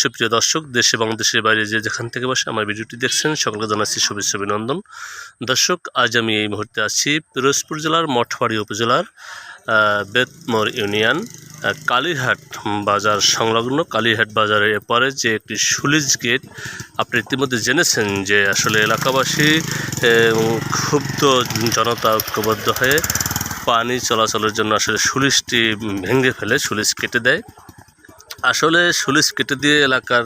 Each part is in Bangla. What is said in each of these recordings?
সুপ্রিয় দর্শক, দেশ এবং দেশের বাইরে যে যেখান থেকে বসে আমার ভিডিওটি দেখছেন, সকলকে জানাচ্ছি শুভেচ্ছা, অভিনন্দন। দর্শক, আজ আমি এই মুহূর্তে আছি পিরোজপুর জেলার মঠবাড়ি উপজেলার বেতমোর ইউনিয়ন কালীহাট বাজার সংলগ্ন। কালীহাট বাজারের এরপরে যে একটি সুলিজ গেট, আপনি ইতিমধ্যে জেনেছেন যে আসলে এলাকাবাসী ক্ষুব্ধ জনতা ঐক্যবদ্ধ হয়ে পানি চলাচলের জন্য আসলে সুলিশটি ভেঙে ফেলে সুলিশ কেটে দেয়। আসলে সুলিশ কেটে দিয়ে এলাকার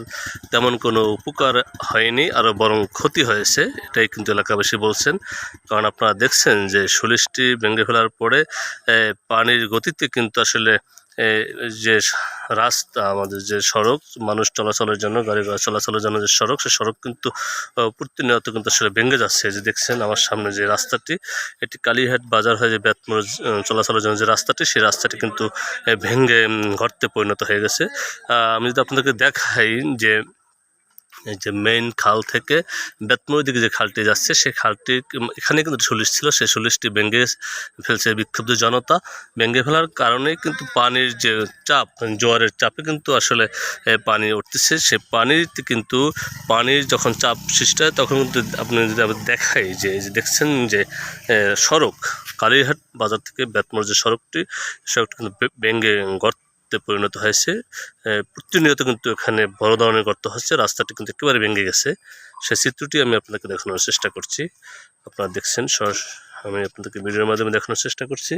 তেমন কোনো উপকার হয়নি আরও বরং ক্ষতি হয়েছে, এটাই কিন্তু এলাকাবাসী বলছেন। কারণ আপনারা দেখছেন যে সুলিশটি ভেঙে ফেলার পরে পানির গতিতে কিন্তু আসলে যে রাস্তা আমাদের যে সড়ক মানুষ চলাচলের জন্য গাড়ি চলাচলের জন্য যে সড়ক সে সড়ক কিন্তু প্রতিনিয়ত কিন্তু আসলে ভেঙে যাচ্ছে। যে দেখছেন আমার সামনে যে রাস্তাটি এটি কালীহাট বাজার হয়ে যে ব্যাত আহ, চলাচলের জন্য যে রাস্তাটি সেই রাস্তাটি কিন্তু ভেঙে ঘরতে পরিণত হয়ে গেছে। আমি যদি আপনাদেরকে দেখাই যে এই যে মেইন খাল থেকে বেতমুড়ির দিকে যে খালটি যাচ্ছে সেই খালটি এখানে কিন্তু সুলিশ ছিল। সেই সুলিশটি ভেঙে ফেলছে বিক্ষুব্ধ জনতা। ভেঙে ফেলার কারণে কিন্তু পানির যে চাপ, জোয়ারের চাপে কিন্তু আসলে পানি উঠতেছে। সে পানিতে কিন্তু, পানির যখন চাপ সৃষ্টি হয়, তখন কিন্তু আপনি যদি আবার দেখাই যে দেখছেন যে সড়ক কালীঘাট বাজার থেকে বেতমোর যে সড়কটি সড়কটি কিন্তু ভেঙে গর্তে পরিণত হয়েছে। প্রতিনিয়ত কিন্তু এখানে বড় ধরনের গর্ত হচ্ছে। রাস্তাটি কিন্তু একেবারে ভেঙে গেছে। সেই চিত্রটি আমি আপনাকে দেখানোর চেষ্টা করছি। আপনারা দেখছেন আমি আপনাদেরকে ভিডিওর মাধ্যমে দেখানোর চেষ্টা করছি।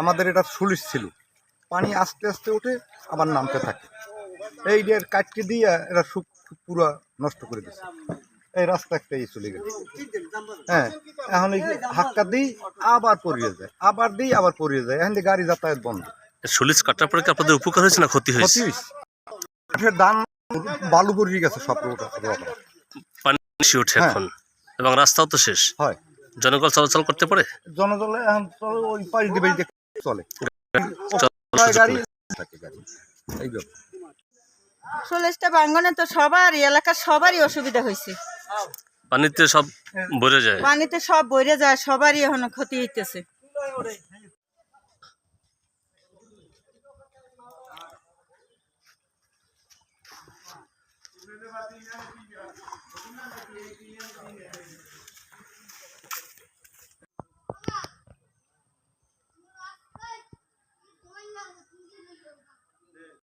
আমাদের এটা সুলিশ ছিল। পানি আস্তে আস্তে উঠে আবার নামতে থাকে। এই যে কাটকে দিয়ে এরা সুপ পুরো নষ্ট করে দিচ্ছে এই রাস্তা একটাই চলে গেছে। হ্যাঁ এখন এই হাক্কা দিই আবার পরিয়ে যায় আবার দিই আবার পরিয়ে যায় এখন গাড়ি যাতায়াত বন্ধ। সুলিশ কাটার পরে কি আপনাদের উপকার হয়েছে না ক্ষতি হয়েছে? কাঠের বালু পড়িয়ে গেছে সব। পানি ওঠে হ্যাঁ। এখন। এবং রাস্তাও তো শেষ। হয়। জনগণ চলাচল করতে পারে? জনজলে এখন ওই পাশ বেরিয়ে চলে। গাড়ি থাকে গাড়ি। তো সবারই এলাকার সবারই অসুবিধা হয়েছে। পানিতে সব ভরে যায়। পানিতে সব বইরে যায় সবারই এখন ক্ষতি হইতেছে।